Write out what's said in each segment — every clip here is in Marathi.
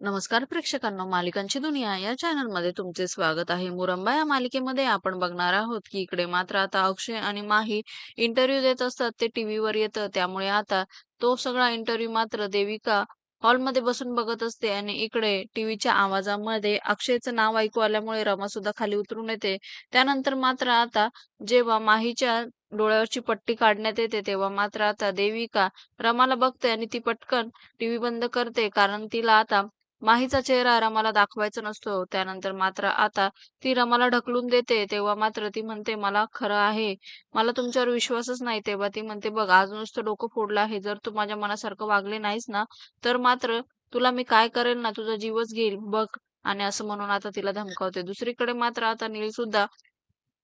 नमस्कार प्रेक्षकांना मालिकांची दुनिया या चॅनलमध्ये तुमचे स्वागत आहे. मुरंबा या मालिकेमध्ये आपण बघणार आहोत की इकडे मात्र आता अक्षय आणि माही इंटरव्ह्यू देत असतात ते टीव्हीवर येतं. त्यामुळे आता तो सगळा इंटरव्ह्यू मात्र देविका हॉलमध्ये बसून बघत असते आणि इकडे टीव्हीच्या आवाजामध्ये अक्षयचं नाव ऐकू आल्यामुळे रमा सुद्धा खाली उतरून येते. त्यानंतर मात्र आता जेव्हा माहीच्या डोळ्यावरची पट्टी काढण्यात येते तेव्हा मात्र आता देविका रमाला बघते आणि ती पटकन टीव्ही बंद करते. कारण तिला आता माहीचा चेहरा रमाला दाखवायचा नसतो. त्यानंतर मात्र आता ती रमाला ढकलून देते. तेव्हा मात्र ती म्हणते मला खरं आहे. मला तुमच्यावर विश्वासच नाही. तेव्हा ती म्हणते बघ आज नुसतं डोकं फोडलं आहे. जर तू माझ्या मनासारखं वागले नाहीस ना तर मात्र तुला मी काय करेल ना तुझा जीवच घेईल. बघ. आणि असं म्हणून आता तिला धमकावते. दुसरीकडे मात्र आता नील सुद्धा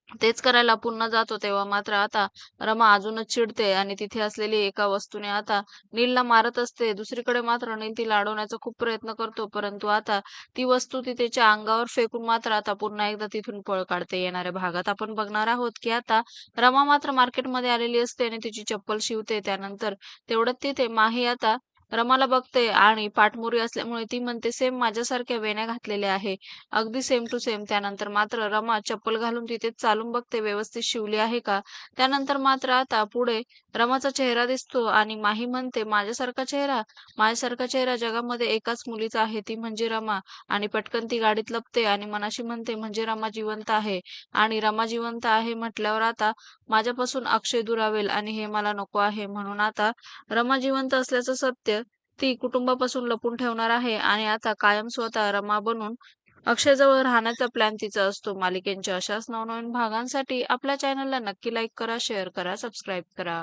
तेच करायला पुन्हा जातो तेव्हा मात्र आता रमा अजूनच चिडते आणि तिथे असलेली एका वस्तूने आता नीलला मारत असते. दुसरीकडे मात्र नील तिला अडवण्याचा खूप प्रयत्न करतो परंतु आता ती वस्तू ती त्याच्या अंगावर फेकून मात्र आता पुन्हा एकदा तिथून पळ काढते. येणाऱ्या भागात आपण बघणार आहोत की आता रमा मात्र मार्केटमध्ये आलेली असते आणि तिची चप्पल शिवते. त्यानंतर तेवढ्यात तिथे माही आता रमाला बघते आणि पाठमोरी असल्यामुळे ती म्हणते सेम माझ्यासारख्या वेण्या घातलेल्या आहे. अगदी सेम टू सेम. त्यानंतर मात्र रमा चप्पल घालून तिथे चालून बघते व्यवस्थित शिवली आहे का? त्यानंतर मात्र आता पुढे रमाचा चेहरा दिसतो आणि माही म्हणते माझ्यासारखा चेहरा? माझ्यासारखा चेहरा जगामध्ये एकाच मुलीचा आहे. ती म्हणजे रमा. आणि पटकन ती गाडीत लपते आणि मनाशी म्हणते म्हणजे रमा जिवंत आहे. आणि रमा जिवंत आहे म्हटल्यावर आता माझ्यापासून अक्षय दुरावेल आणि हे मला नको आहे. म्हणून आता रमा जिवंत असल्याचं सत्य ती कुटुंबापासून लपून ठेवणार आहे आणि आता कायम स्वतः रमा बनून अक्षयजवळ राहण्याचा प्लॅन तिचा असतो. मालिकेच्या अशाच नवनवीन भागांसाठी आपल्या चॅनलला नक्की लाईक करा शेअर करा सबस्क्राईब करा.